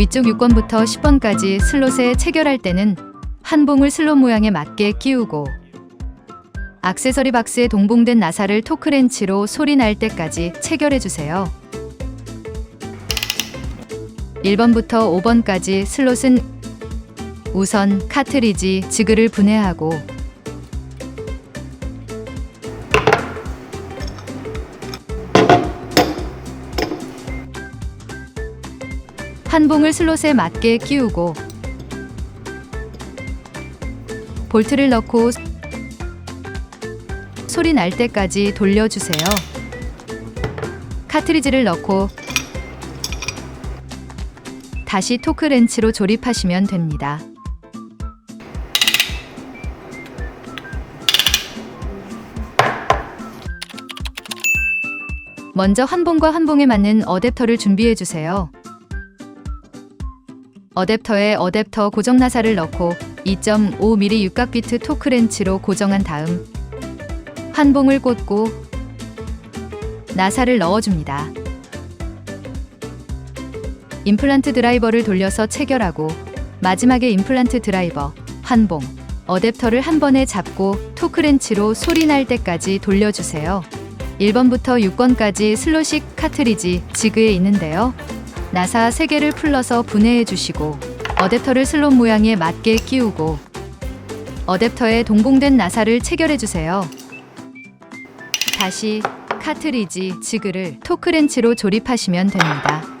위쪽 6번부터 10번까지 슬롯에 체결할 때는 한 봉을 슬롯 모양에 맞게 끼우고 액세서리 박스에 동봉된 나사를 토크렌치로 소리 날 때까지 체결해 주세요. 1번부터 5번까지 슬롯은 우선 카트리지 지그를 분해하고 한 봉을 슬롯에 맞게 끼우고 볼트를 넣고 소리 날 때까지 돌려주세요. 카트리지를 넣고 다시 토크렌치로 조립하시면 됩니다. 먼저 한 봉과 한 봉에 맞는 어댑터를 준비해 주세요. 어댑터에 어댑터 고정 나사를 넣고 2.5mm 육각 비트 토크렌치로 고정한 다음 한 봉을 꽂고 나사를 넣어줍니다. 임플란트 드라이버를 돌려서 체결하고 마지막에 임플란트 드라이버 한 봉, 어댑터를 한 번에 잡고 토크렌치로 소리 날 때까지 돌려주세요. 1번부터 6번까지 슬롯식 카트리지 지그에 있는데요. 나사 3개를 풀러서 분해해 주시고 어댑터를 슬롯 모양에 맞게 끼우고 어댑터에 동봉된 나사를 체결해 주세요. 다시 카트리지 지그를 토크렌치로 조립하시면 됩니다.